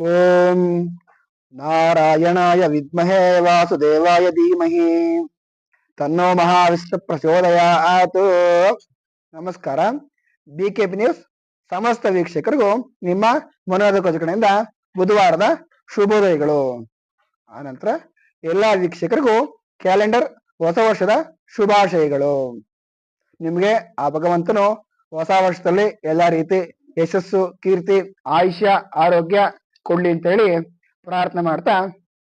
ಓಂ ನಾರಾಯಣಾಯ ವಿದ್ಮಹೇ ವಾಸುದೇವಾಯ ಧೀಮಹಿ ತನ್ನೋ ಮಹಾವಿಷ್ಣು ಪ್ರಚೋದಯಾತ್ ನಮಸ್ಕಾರ ಬಿ ಕೆ ಪಿ ನ್ಯೂಸ್ ಸಮಸ್ತ ವೀಕ್ಷಕರಿಗೂ ನಿಮ್ಮ ಮನೋದಕ ಕಡೆಯಿಂದ ಬುಧವಾರದ ಶುಭೋದಯಗಳು. ಆನಂತರ ಎಲ್ಲಾ ವೀಕ್ಷಕರಿಗೂ ಕ್ಯಾಲೆಂಡರ್ ಹೊಸ ವರ್ಷದ ಶುಭಾಶಯಗಳು. ನಿಮ್ಗೆ ಆ ಭಗವಂತನು ಹೊಸ ವರ್ಷದಲ್ಲಿ ಎಲ್ಲಾ ರೀತಿ ಯಶಸ್ಸು, ಕೀರ್ತಿ, ಆಯುಷ್ಯ, ಆರೋಗ್ಯ ಕೊಡ್ಲಿ ಅಂತ ಹೇಳಿ ಪ್ರಾರ್ಥನೆ ಮಾಡ್ತಾ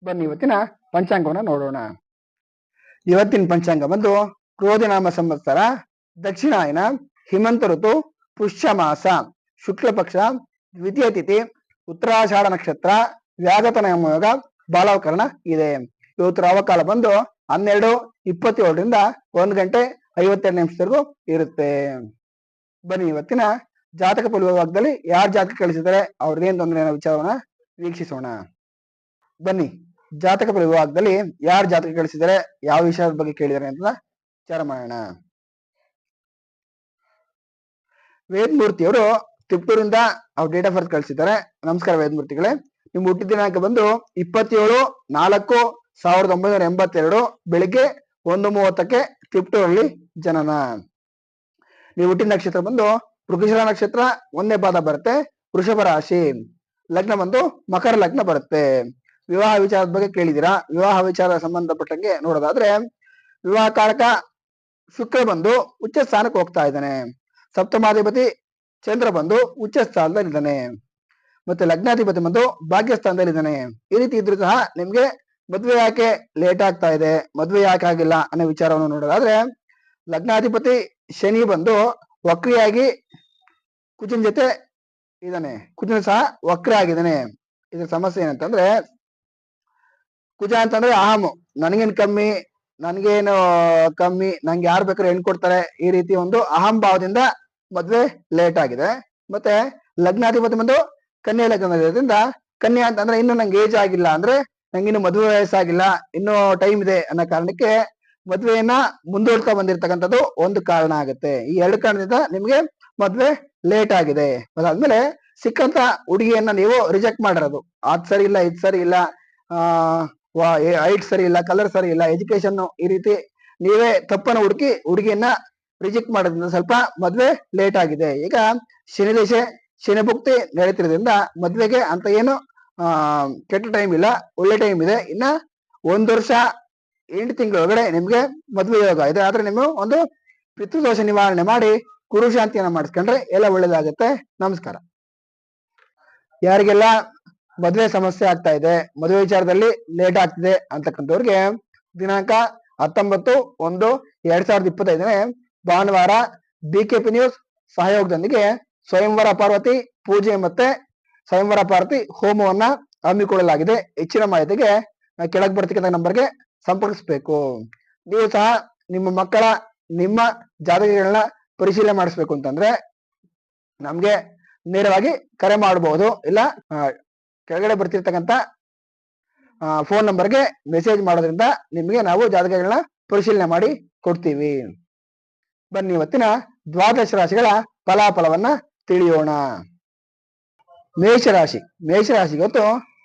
ಬನ್ನಿ ಇವತ್ತಿನ ಪಂಚಾಂಗವನ್ನ ನೋಡೋಣ. ಇವತ್ತಿನ ಪಂಚಾಂಗ ಬಂದು ಕ್ರೋಧನಾಮ ಸಂವತ್ಸರ, ದಕ್ಷಿಣಾಯನ, ಹಿಮಂತ ಋತು ಪುಷ್ಯ ಮಾಸ ಶುಕ್ಲ ಪಕ್ಷ ದ್ವಿತೀಯ ತಿಥಿ ಉತ್ತರಾಷಾಢ ನಕ್ಷತ್ರ ವ್ಯಾಗತನ ಯೋಗ, ಬಾಲಾವಕರಣ ಇದೆ. ಇವತ್ತು ರಾವಕಾಲ ಬಂದು ಹನ್ನೆರಡು, ಇಪ್ಪತ್ತೇಳರಿಂದ ಒಂದು ಗಂಟೆ ಐವತ್ತೆರಡು ನಿಮಿಷದವರೆಗೂ ಇರುತ್ತೆ. ಬನ್ನಿ ಇವತ್ತಿನ ಜಾತಕ ಫಲವಿಭಾಗದಲ್ಲಿ ಯಾರು ಜಾತಕ ಕಳಿಸಿದರೆ ಅವ್ರದ್ದೇನು ತೊಂದರೆ ಅನ್ನೋ ವಿಚಾರವನ್ನ ವೀಕ್ಷಿಸೋಣ. ಬನ್ನಿ, ಜಾತಕ ವಿಭಾಗದಲ್ಲಿ ಯಾರು ಜಾತಕ ಕಳಿಸಿದರೆ ಯಾವ ವಿಷಯದ ಬಗ್ಗೆ ಕೇಳಿದರೆ ಅಂತ ವಿಚಾರ ಮಾಡೋಣ. ವೇದಮೂರ್ತಿಯವರು ತಿಪ್ಪೂರಿಂದ ಅವ್ರ ಡೇಟ್ ಆಫ್ ಬರ್ತ್ ಕಳಿಸಿದ್ದಾರೆ. ನಮಸ್ಕಾರ ವೇದಮೂರ್ತಿಗಳೇ. ನಿಮ್ ಹುಟ್ಟಿದ ದಿನಾಂಕ ಬಂದು ಇಪ್ಪತ್ತೇಳು, ನಾಲ್ಕು, ಸಾವಿರದ ಒಂಬೈನೂರ ಎಂಬತ್ತೆರಡು, ಬೆಳಿಗ್ಗೆ ಒಂದು ಮೂವತ್ತಕ್ಕೆ ತಿಪ್ಟೂರಲ್ಲಿ ಜನನ. ನೀವು ಹುಟ್ಟಿದ ನಕ್ಷತ್ರ ಬಂದು ಮೃಗಶಿರ ನಕ್ಷತ್ರ ಒಂದೇ ಪಾದ ಬರುತ್ತೆ. ವೃಷಭ ರಾಶಿ ಲಗ್ನ ಬಂದು ಮಕರ ಲಗ್ನ ಬರುತ್ತೆ. ವಿವಾಹ ವಿಚಾರದ ಬಗ್ಗೆ ಕೇಳಿದಿರಾ ವಿವಾಹ ವಿಚಾರ ಸಂಬಂಧಪಟ್ಟಂಗೆ ನೋಡೋದಾದ್ರೆ ವಿವಾಹ ಕಾರಕ ಶುಕ್ರ ಬಂದು ಉಚ್ಚ ಸ್ಥಾನಕ್ಕೆ ಹೋಗ್ತಾ ಇದ್ದಾನೆ. ಸಪ್ತಮಾಧಿಪತಿ ಚಂದ್ರ ಬಂದು ಉಚ್ಚ ಸ್ಥಾನದಲ್ಲಿ ಇದ್ದಾನೆ ಮತ್ತೆ ಲಗ್ನಾಧಿಪತಿ ಬಂದು ಭಾಗ್ಯ ಸ್ಥಾನದಲ್ಲಿ ಇದ್ದಾನೆ ಈ ರೀತಿ ಇದ್ರೂ ಸಹ ನಿಮ್ಗೆ ಮದ್ವೆ ಯಾಕೆ ಲೇಟ್ ಆಗ್ತಾ ಇದೆ? ಮದ್ವೆ ಯಾಕೆ ಆಗಿಲ್ಲ ಅನ್ನೋ ವಿಚಾರವನ್ನು ನೋಡೋದಾದ್ರೆ ಲಗ್ನಾಧಿಪತಿ ಶನಿ ಬಂದು ವಕ್ರಿಯಾಗಿ ಕುಜನ್ ಜೊತೆ ಇದ್ದಾನೆ. ಕುಜಿನ ಸಹ ವಕ್ರ ಆಗಿದ್ದಾನೆ. ಇದ್ರ ಸಮಸ್ಯೆ ಏನಂತಂದ್ರೆ ಕುಜ ಅಂತಂದ್ರೆ ಅಹಮು ನನಗೇನು ಕಮ್ಮಿ, ನನ್ಗೇನು ಕಮ್ಮಿ, ನಂಗೆ ಯಾರು ಬೇಕಾದ್ರೆ ಹೆಣ್ ಕೊಡ್ತಾರೆ ಈ ರೀತಿ ಒಂದು ಅಹಂ ಭಾವದಿಂದ ಮದ್ವೆ ಲೇಟ್ ಆಗಿದೆ. ಮತ್ತೆ ಲಗ್ನಾಧಿಪತಿ ಬಂದು ಕನ್ಯಾ ಲಗ್ನದಿಂದ ಕನ್ಯಾ ಅಂತಂದ್ರೆ ಇನ್ನು ನಂಗೆ ಏಜ್ ಆಗಿಲ್ಲ ಅಂದ್ರೆ ನಂಗೆ ಇನ್ನು ಮದುವೆ ವಯಸ್ಸಾಗಿಲ್ಲ, ಇನ್ನು ಟೈಮ್ ಇದೆ ಅನ್ನೋ ಕಾರಣಕ್ಕೆ ಮದ್ವೆಯನ್ನ ಮುಂದೂಡ್ತಾ ಬಂದಿರ್ತಕ್ಕಂಥದ್ದು ಒಂದು ಕಾರಣ ಆಗುತ್ತೆ. ಈ ಎರಡು ಕಾರಣದಿಂದ ನಿಮ್ಗೆ ಮದ್ವೆ ಲೇಟ್ ಆಗಿದೆ. ಅದಾದ್ಮೇಲೆ ಸಿಕ್ಕಂತ ಹುಡುಗಿಯನ್ನ ನೀವು ರಿಜೆಕ್ಟ್ ಮಾಡಿರೋದು. ಅದ್ ಸರಿ ಇಲ್ಲ, ಇದ್ ಸರಿ ಇಲ್ಲ, ಆ ಹೈಟ್ ಸರಿ ಇಲ್ಲ ಕಲರ್ ಸರಿ ಇಲ್ಲ ಎಜುಕೇಶನ್ ಈ ರೀತಿ ನೀವೇ ತಪ್ಪನ್ನು ಹುಡುಕಿ ಹುಡುಗಿಯನ್ನ ರಿಜೆಕ್ಟ್ ಮಾಡೋದ್ರಿಂದ ಸ್ವಲ್ಪ ಮದ್ವೆ ಲೇಟ್ ಆಗಿದೆ. ಈಗ ಶನಿ ದೇಶ, ಶನಿ ಭುಕ್ತಿ ನಡೀತಿರೋದ್ರಿಂದ ಮದ್ವೆಗೆ ಅಂತ ಏನು ಕೆಟ್ಟ ಟೈಮ್ ಇಲ್ಲ, ಒಳ್ಳೆ ಟೈಮ್ ಇದೆ. ಇನ್ನ ಒಂದ್ ವರ್ಷ ಎಂಟು ತಿಂಗಳ ಒಳಗಡೆ ನಿಮ್ಗೆ ಮದುವೆ ಯೋಗ ಇದೆ. ಆದ್ರೆ ನೀವು ಒಂದು ಪಿತೃದೋಷ ನಿವಾರಣೆ ಮಾಡಿ ಕುರು ಶಾಂತಿಯನ್ನ ಮಾಡಿಸ್ಕೊಂಡ್ರೆ ಎಲ್ಲ ಒಳ್ಳೇದಾಗುತ್ತೆ. ನಮಸ್ಕಾರ. ಯಾರಿಗೆಲ್ಲ ಮದುವೆ ಸಮಸ್ಯೆ ಆಗ್ತಾ ಇದೆ, ಮದುವೆ ವಿಚಾರದಲ್ಲಿ ಲೇಟ್ ಆಗ್ತಿದೆ ಅಂತಕ್ಕಂಥವ್ರಿಗೆ ದಿನಾಂಕ ಹತ್ತೊಂಬತ್ತು ಒಂದು ಎರಡ್ ಸಾವಿರದ ಇಪ್ಪತ್ತೈದನೇ ಭಾನುವಾರ ಬಿ ಕೆ ಪಿ ನ್ಯೂಸ್ ಸಹಯೋಗದೊಂದಿಗೆ ಸ್ವಯಂವರ ಪಾರ್ವತಿ ಪೂಜೆ ಮತ್ತೆ ಸ್ವಯಂವರ ಪಾರ್ವತಿ ಹೋಮವನ್ನ ಹಮ್ಮಿಕೊಳ್ಳಲಾಗಿದೆ. ಹೆಚ್ಚಿನ ಮಾಹಿತಿಗೆ ಕೆಳಗೆ ಬರ್ತಕ್ಕಂಥ ನಂಬರ್ಗೆ ಸಂಪರ್ಕಿಸಬೇಕು ನೀವು ಸಹ ನಿಮ್ಮ ಮಕ್ಕಳ, ನಿಮ್ಮ ಜಾತಕಗಳನ್ನ ಪರಿಶೀಲನೆ ಮಾಡಿಸ್ಬೇಕು ಅಂತಂದ್ರೆ ನಮ್ಗೆ ನೇರವಾಗಿ ಕರೆ ಮಾಡಬಹುದು ಇಲ್ಲ ಕೆಳಗಡೆ ಬರ್ತಿರ್ತಕ್ಕಂಥ ಫೋನ್ ನಂಬರ್ಗೆ ಮೆಸೇಜ್ ಮಾಡೋದ್ರಿಂದ ನಿಮಗೆ ನಾವು ಜಾತಕಗಳನ್ನ ಪರಿಶೀಲನೆ ಮಾಡಿ ಕೊಡ್ತೀವಿ. ಬನ್ನಿ, ಇವತ್ತಿನ ದ್ವಾದಶ ರಾಶಿಗಳ ಫಲಾಫಲವನ್ನ ತಿಳಿಯೋಣ. ಮೇಷರಾಶಿ ಮೇಷರಾಶಿ ಇವತ್ತು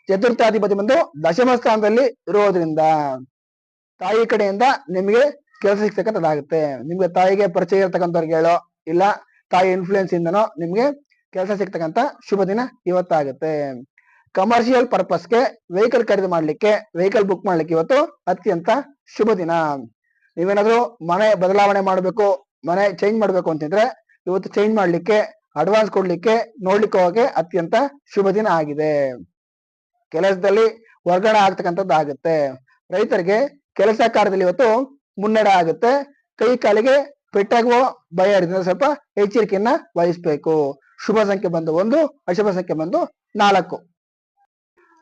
ಚತುರ್ಥಾಧಿಪತಿ ಬಂದು ದಶಮ ಸ್ಥಾನದಲ್ಲಿ ಇರೋದ್ರಿಂದ ತಾಯಿ ಕಡೆಯಿಂದ ನಿಮಗೆ ಕೆಲಸ ಸಿಗ್ತಕ್ಕಂಥದ್ದಾಗುತ್ತೆ. ನಿಮ್ಗೆ ತಾಯಿಗೆ ಪರಿಚಯ ಇರ್ತಕ್ಕಂಥವ್ರಿಗೆ ಹೇಳೋ ಇಲ್ಲ, ತಾಯಿ ಇನ್ಫ್ಲೂಯೆನ್ಸ್ ಇಂದನೋ ನಿಮ್ಗೆ ಕೆಲಸ ಸಿಗ್ತಕ್ಕಂಥ ಶುಭ ದಿನ ಇವತ್ತಾಗುತ್ತೆ. ಕಮರ್ಷಿಯಲ್ ಪರ್ಪಸ್ಗೆ ವೆಹಿಕಲ್ ಖರೀದಿ ಮಾಡ್ಲಿಕ್ಕೆ ವೆಹಿಕಲ್ ಬುಕ್ ಮಾಡ್ಲಿಕ್ಕೆ ಇವತ್ತು ಅತ್ಯಂತ ಶುಭ ದಿನ. ನೀವೇನಾದ್ರೂ ಮನೆ ಬದಲಾವಣೆ ಮಾಡಬೇಕು, ಮನೆ ಚೇಂಜ್ ಮಾಡ್ಬೇಕು ಅಂತಿದ್ರೆ ಇವತ್ತು ಚೇಂಜ್ ಮಾಡ್ಲಿಕ್ಕೆ ಅಡ್ವಾನ್ಸ್ ಕೊಡ್ಲಿಕ್ಕೆ ನೋಡ್ಲಿಕ್ಕೆ ಹೋಗಕ್ಕೆ ಅತ್ಯಂತ ಶುಭ ದಿನ ಆಗಿದೆ. ಕೆಲಸದಲ್ಲಿ ವರ್ಗಾವಣೆ ಆಗ್ತಕ್ಕಂಥದ್ದು ಆಗುತ್ತೆ ರೈತರಿಗೆ ಕೆಲಸ ಕಾರ್ಯದಲ್ಲಿ ಇವತ್ತು ಮುನ್ನಡೆ ಆಗುತ್ತೆ. ಕೈ ಕಾಲಿಗೆ ಪೆಟ್ಟಾಗುವ ಭಯ ಇರೋದ್ರಿಂದ ಸ್ವಲ್ಪ ಎಚ್ಚರಿಕೆಯನ್ನ ವಹಿಸ್ಬೇಕು. ಶುಭ ಸಂಖ್ಯೆ ಬಂದು ಒಂದು, ಅಶುಭ ಸಂಖ್ಯೆ ಬಂದು ನಾಲ್ಕು.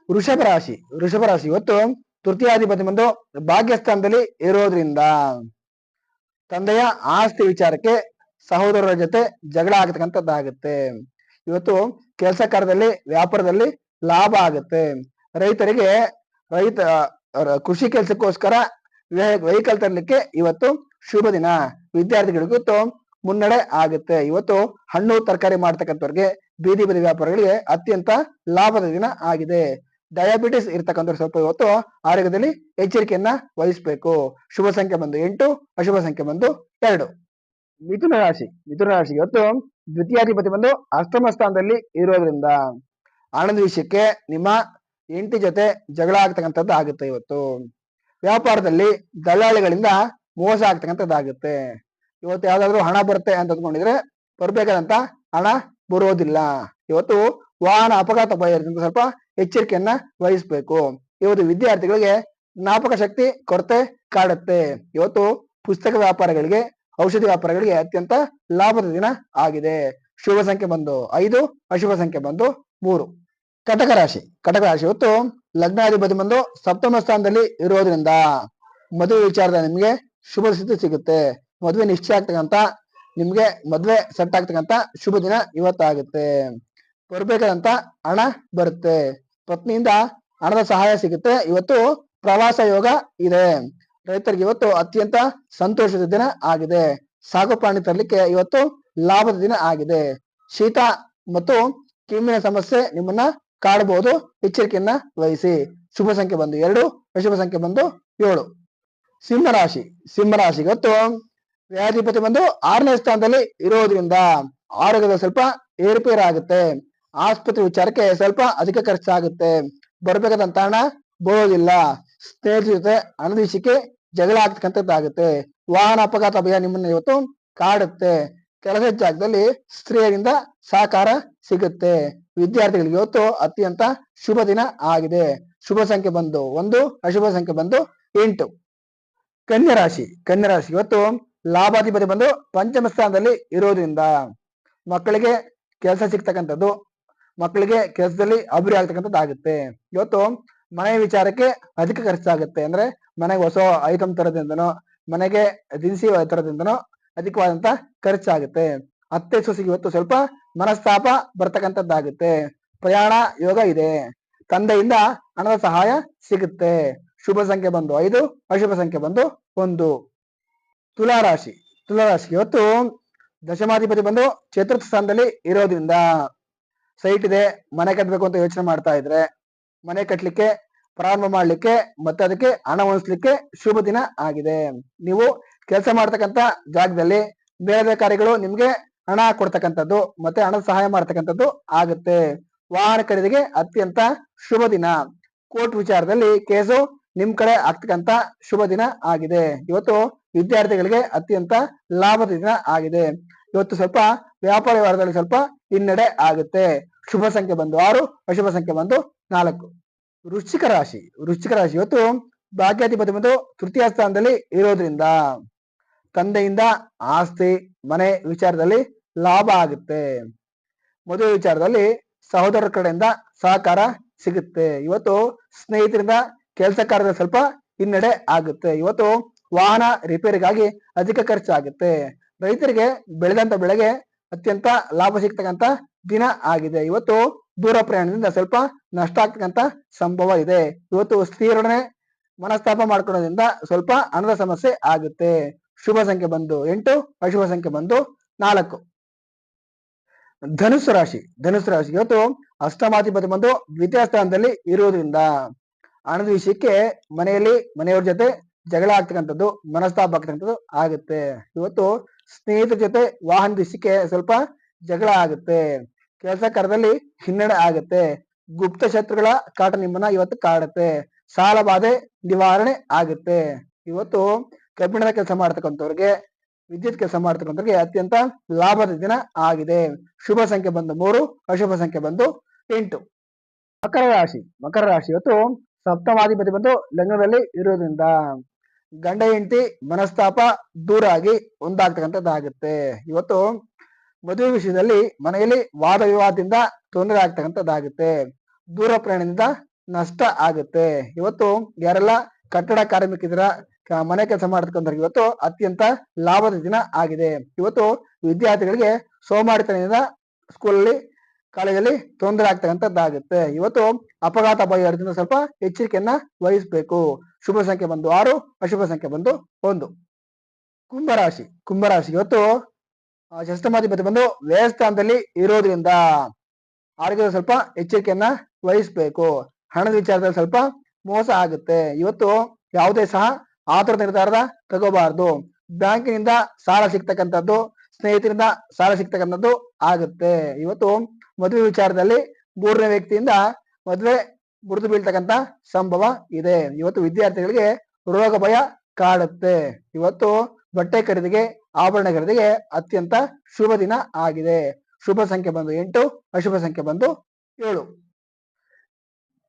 ವೃಷಭ ರಾಶಿ ವೃಷಭ ರಾಶಿ ಇವತ್ತು ತೃತೀಯಾಧಿಪತಿ ಬಂದು ಭಾಗ್ಯಸ್ಥಾನದಲ್ಲಿ ಇರೋದ್ರಿಂದ ತಂದೆಯ ಆಸ್ತಿ ವಿಚಾರಕ್ಕೆ ಸಹೋದರರ ಜೊತೆ ಜಗಳ ಆಗತಕ್ಕಂಥದ್ದಾಗುತ್ತೆ. ಇವತ್ತು ಕೆಲಸ ಕಾರ್ಯದಲ್ಲಿ ವ್ಯಾಪಾರದಲ್ಲಿ ಲಾಭ ಆಗುತ್ತೆ. ರೈತರಿಗೆ ರೈತ ಕೃಷಿ ಕೆಲಸಕ್ಕೋಸ್ಕರ ವೆಹಿಕಲ್ ತರಲಿಕ್ಕೆ ಇವತ್ತು ಶುಭ ದಿನ. ವಿದ್ಯಾರ್ಥಿಗಳಿಗೂ ಮುನ್ನಡೆ ಆಗುತ್ತೆ. ಇವತ್ತು ಹಣ್ಣು ತರಕಾರಿ ಮಾಡ್ತಕ್ಕಂಥವ್ರಿಗೆ, ಬೀದಿ ಬದಿ ವ್ಯಾಪಾರಿಗಳಿಗೆ ಅತ್ಯಂತ ಲಾಭದ ದಿನ ಆಗಿದೆ. ಡಯಾಬಿಟಿಸ್ ಇರ್ತಕ್ಕಂಥ ಸ್ವಲ್ಪ ಇವತ್ತು ಆರೋಗ್ಯದಲ್ಲಿ ಎಚ್ಚರಿಕೆಯನ್ನ ವಹಿಸಬೇಕು. ಶುಭ ಸಂಖ್ಯೆ ಬಂದು ಎಂಟು, ಅಶುಭ ಸಂಖ್ಯೆ ಬಂದು ಎರಡು. ಮಿಥುನ ರಾಶಿ ಮಿಥುನ ರಾಶಿ ಇವತ್ತು ದ್ವಿತೀಯಾಧಿಪತಿ ಬಂದು ಅಷ್ಟಮ ಸ್ಥಾನದಲ್ಲಿ ಇರೋದ್ರಿಂದ. ಆನಂದ ವಿಷಯಕ್ಕೆ ನಿಮ್ಮ ಹೆಂಡತಿ ಜೊತೆ ಜಗಳ ಆಗ್ತಕ್ಕಂಥದ್ದು ಆಗುತ್ತೆ ಇವತ್ತು. ವ್ಯಾಪಾರದಲ್ಲಿ ದಲ್ಲಾಳಿಗಳಿಂದ ಮೋಸ ಆಗ್ತಕ್ಕಂಥದ್ದಾಗುತ್ತೆ ಇವತ್ತು ಯಾವ್ದಾದ್ರು ಹಣ ಬರುತ್ತೆ ಅಂತ ಅಂದ್ಕೊಂಡಿದ್ರೆ ಬರ್ಬೇಕಾದಂತ ಹಣ ಬರೋದಿಲ್ಲ. ಇವತ್ತು ವಾಹನ ಅಪಘಾತ ಭಯ ಇರೋದ್ರಿಂದ ಸ್ವಲ್ಪ ಎಚ್ಚರಿಕೆಯನ್ನ ವಹಿಸ್ಬೇಕು. ಇವತ್ತು ವಿದ್ಯಾರ್ಥಿಗಳಿಗೆ ಜ್ಞಾಪಕ ಶಕ್ತಿ, ಕೊರತೆ ಕಾಡುತ್ತೆ. ಇವತ್ತು ಪುಸ್ತಕ ವ್ಯಾಪಾರಗಳಿಗೆ, ಔಷಧಿ ವ್ಯಾಪಾರಗಳಿಗೆ ಅತ್ಯಂತ ಲಾಭದ ದಿನ ಆಗಿದೆ. ಶುಭ ಸಂಖ್ಯೆ ಬಂದು ಐದು, ಅಶುಭ ಸಂಖ್ಯೆ ಬಂದು ಮೂರು. ಕಟಕ ರಾಶಿ. ಕಟಕ ರಾಶಿ ಇವತ್ತು ಲಗ್ನಾಧಿಪತಿ ಬಂದು ಸಪ್ತಮ ಸ್ಥಾನದಲ್ಲಿ ಇರೋದ್ರಿಂದ ಮದುವೆ ವಿಚಾರದ ನಿಮ್ಗೆ ಶುಭ ಸ್ಥಿತಿ ಸಿಗುತ್ತೆ. ಮದುವೆ ನಿಶ್ಚಯ ಆಗ್ತಕ್ಕಂತ ನಿಮ್ಗೆ ಮದ್ವೆ ಸೆಟ್ ಆಗ್ತಕ್ಕಂತ ಶುಭ ದಿನ ಇವತ್ತಾಗುತ್ತೆ. ಬರ್ಬೇಕಾದಂತ ಹಣ ಬರುತ್ತೆ. ಪತ್ನಿಯಿಂದ ಹಣದ ಸಹಾಯ ಸಿಗುತ್ತೆ. ಇವತ್ತು ಪ್ರವಾಸ ಯೋಗ ಇದೆ. ರೈತರಿಗೆ ಇವತ್ತು ಅತ್ಯಂತ ಸಂತೋಷದ ದಿನ ಆಗಿದೆ. ಸಾಕು ಪ್ರಾಣಿ ತರಲಿಕ್ಕೆ ಇವತ್ತು ಲಾಭದ ದಿನ ಆಗಿದೆ. ಶೀತ ಮತ್ತು ಕಿಮ್ಮಿನ ಸಮಸ್ಯೆ ನಿಮ್ಮನ್ನ ಕಾಡಬಹುದು ಎಚ್ಚರಿಕೆಯನ್ನ ವಹಿಸಿ. ಶುಭ ಸಂಖ್ಯೆ ಬಂದು ಎರಡು, ಅಶುಭ ಸಂಖ್ಯೆ ಬಂದು ಏಳು. ಸಿಂಹರಾಶಿ ಸಿಂಹರಾಶಿ ಗೊತ್ತು. ವ್ಯಾಧಿಪತಿ ಬಂದು ಆರನೇ ಸ್ಥಾನದಲ್ಲಿ ಇರೋದ್ರಿಂದ ಆರೋಗ್ಯದ ಸ್ವಲ್ಪ ಏರುಪೇರು ಆಗುತ್ತೆ ಆಸ್ಪತ್ರೆ ವಿಚಾರಕ್ಕೆ ಸ್ವಲ್ಪ ಅಧಿಕ ಖರ್ಚಾಗುತ್ತೆ. ಬರ್ಬೇಕಾದಂತ ಹಣ ಬರೋದಿಲ್ಲ. ಸ್ನೇಹಿತರ ಜೊತೆ ಹಣದಿಸಿಕೆ ಜಗಳ ಆಗ್ತಕ್ಕಂಥದ್ದಾಗುತ್ತೆ. ವಾಹನ ಅಪಘಾತ ಭಯ ನಿಮ್ಮನ್ನ ಇವತ್ತು ಕಾಡುತ್ತೆ. ಕೆಲಸ ಜಾಗದಲ್ಲಿ ಸ್ತ್ರೀಯರಿಂದ ಸಹಕಾರ ಸಿಗುತ್ತೆ. ವಿದ್ಯಾರ್ಥಿಗಳಿಗೆ ಇವತ್ತು ಅತ್ಯಂತ ಶುಭ ದಿನ ಆಗಿದೆ. ಶುಭ ಸಂಖ್ಯೆ ಬಂದು ಒಂದು, ಅಶುಭ ಸಂಖ್ಯೆ ಬಂದು ಎಂಟು. ಕನ್ಯಾ ರಾಶಿ ಕನ್ಯಾ ರಾಶಿ ಇವತ್ತು ಲಾಭಾಧಿಪತಿ ಬಂದು ಪಂಚಮ ಸ್ಥಾನದಲ್ಲಿ ಇರೋದ್ರಿಂದ ಮಕ್ಕಳಿಗೆ ಕೆಲಸ ಸಿಗ್ತಕ್ಕಂಥದ್ದು, ಮಕ್ಕಳಿಗೆ ಕೆಲಸದಲ್ಲಿ ಅಭಿವೃದ್ಧಿ ಆಗ್ತಕ್ಕಂಥದ್ದು ಆಗುತ್ತೆ. ಇವತ್ತು ಮನೆ ವಿಚಾರಕ್ಕೆ ಅಧಿಕ ಖರ್ಚಾಗುತ್ತೆ. ಅಂದ್ರೆ ಮನೆಗೆ ಹೊಸ ಐಟಮ್ ತರದಿಂದನೋ ಮನೆಗೆ ದಿನಸಿ ತರದಿಂದನೋ ಅಧಿಕವಾದಂತ ಖರ್ಚಾಗುತ್ತೆ. ಅತ್ತೆ ಸೊಸೆಗೆ ಇವತ್ತು ಸ್ವಲ್ಪ ಮನಸ್ತಾಪ ಬರ್ತಕ್ಕಂಥದ್ದಾಗುತ್ತೆ. ಪ್ರಯಾಣ ಯೋಗ ಇದೆ. ತಂದೆಯಿಂದ ಹಣದ ಸಹಾಯ ಸಿಗುತ್ತೆ. ಶುಭ ಸಂಖ್ಯೆ ಬಂದು ಐದು, ಅಶುಭ ಸಂಖ್ಯೆ ಬಂದು ಒಂದು. ತುಲಾರಾಶಿ. ತುಲಾರಾಶಿ ಇವತ್ತು ದಶಮಾಧಿಪತಿ ಬಂದು ಚತುರ್ಥ ಸ್ಥಾನದಲ್ಲಿ ಇರೋದ್ರಿಂದ ಸೈಟ್ ಇದೆ. ಮನೆ ಕಟ್ಟಬೇಕು ಅಂತ ಯೋಚನೆ ಮಾಡ್ತಾ ಇದ್ರೆ ಮನೆ ಕಟ್ಟಲಿಕ್ಕೆ ಪ್ರಾರಂಭ ಮಾಡ್ಲಿಕ್ಕೆ ಮತ್ತೆ ಅದಕ್ಕೆ ಹಣ ಹೊಂದಿಸ್ಲಿಕ್ಕೆ ಶುಭ ದಿನ ಆಗಿದೆ. ನೀವು ಕೆಲಸ ಮಾಡ್ತಕ್ಕಂಥ ಜಾಗದಲ್ಲಿ ಮೇಲಧಿಕಾರಿಗಳು ನಿಮ್ಗೆ ಹಣ ಕೊಡ್ತಕ್ಕಂಥದ್ದು ಮತ್ತೆ ಹಣದ ಸಹಾಯ ಮಾಡ್ತಕ್ಕಂಥದ್ದು ಆಗುತ್ತೆ. ವಾಹನ ಖರೀದಿಗೆ ಅತ್ಯಂತ ಶುಭ ದಿನ. ಕೋರ್ಟ್ ವಿಚಾರದಲ್ಲಿ ಕೇಸು ನಿಮ್ ಕಡೆ ಆಗ್ತಕ್ಕಂತ ಶುಭ ದಿನ ಆಗಿದೆ. ಇವತ್ತು ವಿದ್ಯಾರ್ಥಿಗಳಿಗೆ ಅತ್ಯಂತ ಲಾಭದ ದಿನ ಆಗಿದೆ. ಇವತ್ತು ಸ್ವಲ್ಪ ವ್ಯಾಪಾರ ವ್ಯವಹಾರದಲ್ಲಿ ಸ್ವಲ್ಪ ಹಿನ್ನಡೆ ಆಗುತ್ತೆ. ಶುಭ ಸಂಖ್ಯೆ ಬಂದು ಆರು, ಅಶುಭ ಸಂಖ್ಯೆ ಬಂದು ನಾಲ್ಕು. ವೃಶ್ಚಿಕ ರಾಶಿ. ವೃಶ್ಚಿಕ ರಾಶಿ ಇವತ್ತು ಭಾಗ್ಯಾಧಿಪತಿ ಬಂದು ತೃತೀಯ ಸ್ಥಾನದಲ್ಲಿ ಇರೋದ್ರಿಂದ ತಂದೆಯಿಂದ ಆಸ್ತಿ, ಮನೆ ವಿಚಾರದಲ್ಲಿ ಲಾಭ ಆಗುತ್ತೆ. ಮದುವೆ ವಿಚಾರದಲ್ಲಿ ಸಹೋದರರ ಕಡೆಯಿಂದ ಸಹಕಾರ ಸಿಗುತ್ತೆ. ಇವತ್ತು ಸ್ನೇಹಿತರಿಂದ ಕೆಲಸ ಕಾರ್ಯದಲ್ಲಿ ಸ್ವಲ್ಪ ಹಿನ್ನಡೆ ಆಗುತ್ತೆ. ಇವತ್ತು ವಾಹನ ರಿಪೇರಿಗಾಗಿ ಅಧಿಕ ಖರ್ಚಾಗುತ್ತೆ. ರೈತರಿಗೆ ಬೆಳೆದಂತ ಬೆಳೆಗೆ ಅತ್ಯಂತ ಲಾಭ ಸಿಗ್ತಕ್ಕಂತ ದಿನ ಆಗಿದೆ. ಇವತ್ತು ದೂರ ಪ್ರಯಾಣದಿಂದ ಸ್ವಲ್ಪ ನಷ್ಟ ಆಗ್ತಕ್ಕಂತ ಸಂಭವ ಇದೆ. ಇವತ್ತು ಸ್ತ್ರೀಯರೊಡನೆ ಮನಸ್ತಾಪ ಮಾಡ್ಕೊಳ್ಳೋದ್ರಿಂದ ಸ್ವಲ್ಪ ಹಣದ ಸಮಸ್ಯೆ ಆಗುತ್ತೆ. ಶುಭ ಸಂಖ್ಯೆ ಬಂದು ಎಂಟು, ಅಶುಭ ಸಂಖ್ಯೆ ಬಂದು ನಾಲ್ಕು. ಧನುಸ್ಸು ರಾಶಿ ಧನುಸ್ಸು ರಾಶಿ ಇವತ್ತು ಅಷ್ಟಮಾಧಿಪತಿ ಬಂದು ದ್ವಿತೀಯ ಸ್ಥಾನದಲ್ಲಿ ಇರುವುದರಿಂದ ಹಣದ ವಿಷಯಕ್ಕೆ ಮನೆಯಲ್ಲಿ ಮನೆಯವ್ರ ಜೊತೆ ಜಗಳ ಆಗ್ತಕ್ಕಂಥದ್ದು, ಮನಸ್ತಾಪ ಆಗ್ತಕ್ಕಂಥದ್ದು ಆಗುತ್ತೆ. ಇವತ್ತು ಸ್ನೇಹಿತರ ಜೊತೆ ವಾಹನ ವಿಷಯಕ್ಕೆ ಸ್ವಲ್ಪ ಜಗಳ ಆಗುತ್ತೆ. ಕೆಲಸ ಕಾರ್ಯದಲ್ಲಿ ಹಿನ್ನಡೆ ಆಗುತ್ತೆ. ಗುಪ್ತ ಶತ್ರುಗಳ ಕಾಟ ನಿಮ್ಮನ್ನ ಇವತ್ತು ಕಾಡುತ್ತೆ. ಸಾಲ ಬಾಧೆ ನಿವಾರಣೆ ಆಗುತ್ತೆ. ಇವತ್ತು ಕಬ್ಬಿಣದ ಕೆಲಸ ಮಾಡ್ತಕ್ಕಂಥವ್ರಿಗೆ, ವಿದ್ಯುತ್ ಕೆಲಸ ಮಾಡ್ತಕ್ಕಂಥವ್ರಿಗೆ ಅತ್ಯಂತ ಲಾಭದ ದಿನ ಆಗಿದೆ. ಶುಭ ಸಂಖ್ಯೆ ಬಂದು ಮೂರು, ಅಶುಭ ಸಂಖ್ಯೆ ಬಂದು ಎಂಟು. ಮಕರ ರಾಶಿ ಮಕರ ರಾಶಿ ಇವತ್ತು ಸಪ್ತಮಾಧಿಪತಿ ಬಂದು ಲಗ್ನದಲ್ಲಿ ಇರೋದ್ರಿಂದ ಗಂಡ, ಹೆಂಡತಿ ಮನಸ್ತಾಪ ದೂರ ಆಗಿ ಒಂದಾಗ್ತಕ್ಕಂಥದ್ದಾಗುತ್ತೆ. ಇವತ್ತು ಮದುವೆ ವಿಷಯದಲ್ಲಿ ಮನೆಯಲ್ಲಿ ವಾದ ವಿವಾದದಿಂದ ತೊಂದರೆ ಆಗ್ತಕ್ಕಂಥದ್ದಾಗುತ್ತೆ. ದೂರ ಪ್ರಯಾಣದಿಂದ ನಷ್ಟ ಆಗುತ್ತೆ. ಇವತ್ತು ಯಾರೆಲ್ಲ ಕಟ್ಟಡ ಕಾರ್ಮಿಕರ ಕ- ಮನೆ ಕೆಲಸ ಮಾಡ್ತಕ್ಕಂಥವ್ರಿಗೆ ಇವತ್ತು ಅತ್ಯಂತ ಲಾಭದ ದಿನ ಆಗಿದೆ. ಇವತ್ತು ವಿದ್ಯಾರ್ಥಿಗಳಿಗೆ ಸೋಮಾರಿತನದಿಂದ ಸ್ಕೂಲಲ್ಲಿ ಕಾಲೇಜಲ್ಲಿ ತೊಂದರೆ ಆಗ್ತಕ್ಕಂಥದ್ದಾಗುತ್ತೆ. ಇವತ್ತು ಅಪಘಾತ ಇರೋದ್ರಿಂದ ಸ್ವಲ್ಪ ಎಚ್ಚರಿಕೆಯನ್ನ ವಹಿಸಬೇಕು. ಶುಭ ಸಂಖ್ಯೆ ಬಂದು ಆರು, ಅಶುಭ ಸಂಖ್ಯೆ ಬಂದು ಒಂದು. ಕುಂಭರಾಶಿ. ಕುಂಭರಾಶಿ ಇವತ್ತು ಶಸ್ತ್ರಮಾಧಿಪತಿ ಬಂದು ವ್ಯಯಸ್ಥಾನದಲ್ಲಿ ಇರೋದ್ರಿಂದ ಆರೋಗ್ಯದ ಸ್ವಲ್ಪ ಎಚ್ಚರಿಕೆಯನ್ನ ವಹಿಸ್ಬೇಕು. ಹಣದ ವಿಚಾರದಲ್ಲಿ ಸ್ವಲ್ಪ ಮೋಸ ಆಗುತ್ತೆ. ಇವತ್ತು ಯಾವುದೇ ಸಹ ಆತರ ನಿರ್ಧಾರದ ತಗೋಬಾರ್ದು. ಬ್ಯಾಂಕಿನಿಂದ ಸಾಲ ಸಿಗ್ತಕ್ಕಂಥದ್ದು, ಸ್ನೇಹಿತರಿಂದ ಸಾಲ ಸಿಗ್ತಕ್ಕಂಥದ್ದು ಆಗುತ್ತೆ. ಇವತ್ತು ಮದುವೆ ವಿಚಾರದಲ್ಲಿ ಮೂರನೇ ವ್ಯಕ್ತಿಯಿಂದ ಮದುವೆ ಮುರಿದು ಬೀಳ್ತಕ್ಕಂತ ಸಂಭವ ಇದೆ. ಇವತ್ತು ವಿದ್ಯಾರ್ಥಿಗಳಿಗೆ ರೋಗ ಭಯ ಕಾಡುತ್ತೆ. ಇವತ್ತು ಬಟ್ಟೆ ಖರೀದಿಗೆ, ಆಭರಣ ಖರೀದಿಗೆ ಅತ್ಯಂತ ಶುಭ ದಿನ ಆಗಿದೆ. ಶುಭ ಸಂಖ್ಯೆ ಬಂದು ಎಂಟು, ಅಶುಭ ಸಂಖ್ಯೆ ಬಂದು ಏಳು.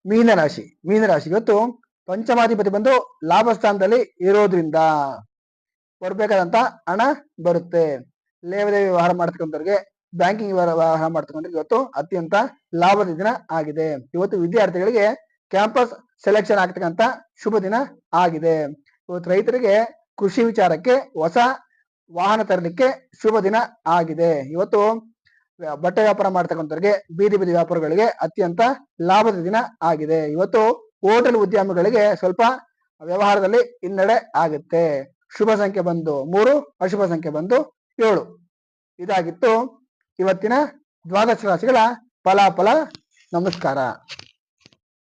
ಮೀನರಾಶಿ ಮೀನರಾಶಿ. ಇವತ್ತು ಪಂಚಮಾಧಿಪತಿ ಬಂದು ಲಾಭಸ್ಥಾನದಲ್ಲಿ ಇರೋದ್ರಿಂದ ಬರ್ಬೇಕಾದಂತ ಹಣ ಬರುತ್ತೆ. ಲೇವದೇವಿ ವ್ಯವಹಾರ ಮಾಡ್ತಕ್ಕಂಥವ್ರಿಗೆ ಬ್ಯಾಂಕಿಂಗ್ ವ್ಯವಹಾರ ಮಾಡ್ತಕ್ಕಂಥವ್ರಿಗೆ ಇವತ್ತು ಅತ್ಯಂತ ಲಾಭದ ದಿನ ಆಗಿದೆ. ಇವತ್ತು ವಿದ್ಯಾರ್ಥಿಗಳಿಗೆ ಕ್ಯಾಂಪಸ್ ಸೆಲೆಕ್ಷನ್ ಆಗ್ತಕ್ಕಂತ ಶುಭ ದಿನ ಆಗಿದೆ. ಇವತ್ತು ರೈತರಿಗೆ ಕೃಷಿ ವಿಚಾರಕ್ಕೆ ಹೊಸ ವಾಹನ ತರಲಿಕ್ಕೆ ಶುಭ ದಿನ ಆಗಿದೆ. ಇವತ್ತು ಬಟ್ಟೆ ವ್ಯಾಪಾರ ಮಾಡ್ತಕ್ಕಂಥವ್ರಿಗೆ, ಬೀದಿ ಬೀದಿ ವ್ಯಾಪಾರಗಳಿಗೆ ಅತ್ಯಂತ ಲಾಭದ ದಿನ ಆಗಿದೆ. ಇವತ್ತು ಹೋಟೆಲ್ ಉದ್ಯಮಗಳಿಗೆ ಸ್ವಲ್ಪ ವ್ಯವಹಾರದಲ್ಲಿ ಹಿನ್ನಡೆ ಆಗುತ್ತೆ. ಶುಭ ಸಂಖ್ಯೆ ಬಂದು ಮೂರು, ಅಶುಭ ಸಂಖ್ಯೆ ಬಂದು ಏಳು. ಇದಾಗಿತ್ತು ಇವತ್ತಿನ ದ್ವಾದಶ ರಾಶಿಗಳ ಫಲಾಫಲ. ನಮಸ್ಕಾರ.